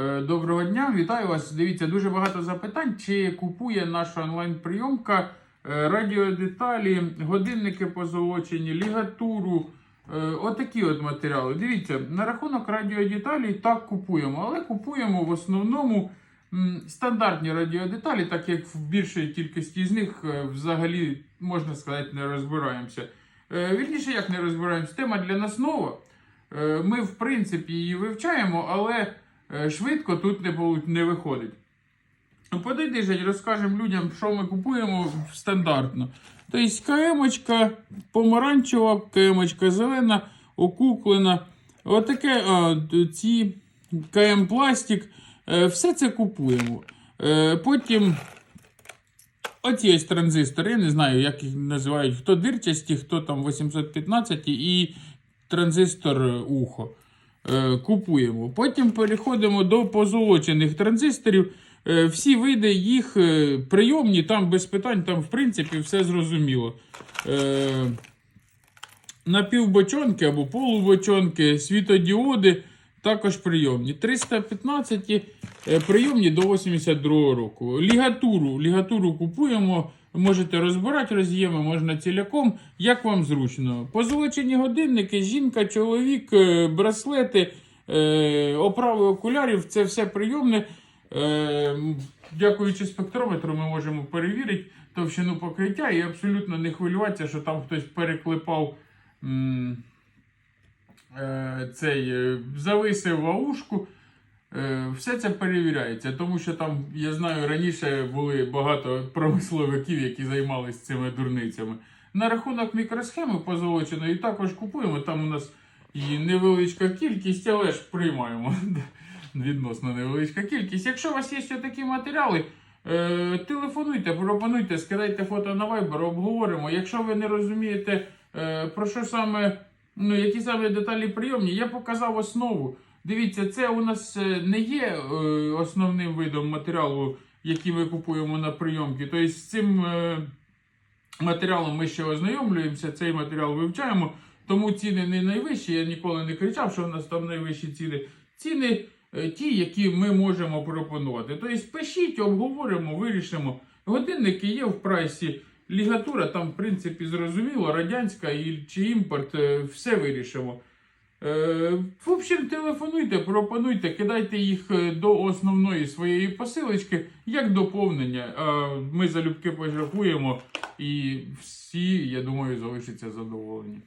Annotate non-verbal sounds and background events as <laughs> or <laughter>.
Е, Доброго дня, вітаю вас. Дивіться, дуже багато запитань. Чи купує наша онлайн-прийомка е, радіодеталі, годинники позолочені, лігатуру, е, отакі от матеріали. Дивіться, на рахунок радіодеталей так купуємо, але купуємо в основному стандартні радіодеталі, так як в більшій кількості з них взагалі, можна сказати, не розбираємося. Вірніше, як не розбираємося, тема для нас нова. Ми, в принципі, її вивчаємо, але швидко тут не, не виходить. Ну, Подойди, Жень, розкажемо людям, що ми купуємо стандартно. Тобто КМ-очка помаранчева, КМ-очка зелена, окуклена. Отаке д- ці КМ пластик. Е, Все це купуємо. Е, Потім оці ось транзистори, я не знаю, як їх називають, хто дирчасті, хто там 815 і транзистор е, ухо. Е, Купуємо. Потім переходимо до позолочених транзисторів. Е, Всі види їх е, прийомні, там без питань, там в принципі все зрозуміло. Е, Напівбочонки або полубочонки, світодіоди також прийомні. 315 е, прийомні до 82 року. Лігатуру, лігатуру купуємо. Можете розбирати роз'єми, можна ціляком, як вам зручно. Позолочені годинники, жінка, чоловік, е, браслети, е, оправи окулярів це все прийомне. Е, Дякуючи спектрометру, ми можемо перевірити товщину покриття і абсолютно не хвилюватися, що там хтось переклепав цей зависив ваушку. Е, Все це перевіряється, тому що там, я знаю, раніше були багато промисловиків, які займалися цими дурницями. На рахунок мікросхеми позолоченої також купуємо. Там у нас і невеличка кількість, але ж приймаємо. <laughs> Відносно невеличка кількість. Якщо у вас є такі матеріали, е, телефонуйте, пропонуйте, скидайте фото на Viber, обговоримо. Якщо ви не розумієте, е, про що саме, ну, які саме деталі прийомні, я показав основу. Дивіться, це у нас е, не є е, основним видом матеріалу, який ми купуємо на прийомки. Тобто з цим е, матеріалом ми ще ознайомлюємося, цей матеріал вивчаємо, тому ціни не найвищі. Я ніколи не кричав, що в нас там найвищі ціни. Ціни ті, які ми можемо пропонувати. Тобто пишіть, обговоримо, вирішимо. Годинники є в прайсі. Лігатура там, в принципі, зрозуміло, радянська і, чи імпорт, все вирішимо. Е, в общем, телефонуйте, пропонуйте, кидайте їх е, до основної своєї посилочки як доповнення. Ми залюбки пожахуємо, і всі, я думаю, залишаться задоволені.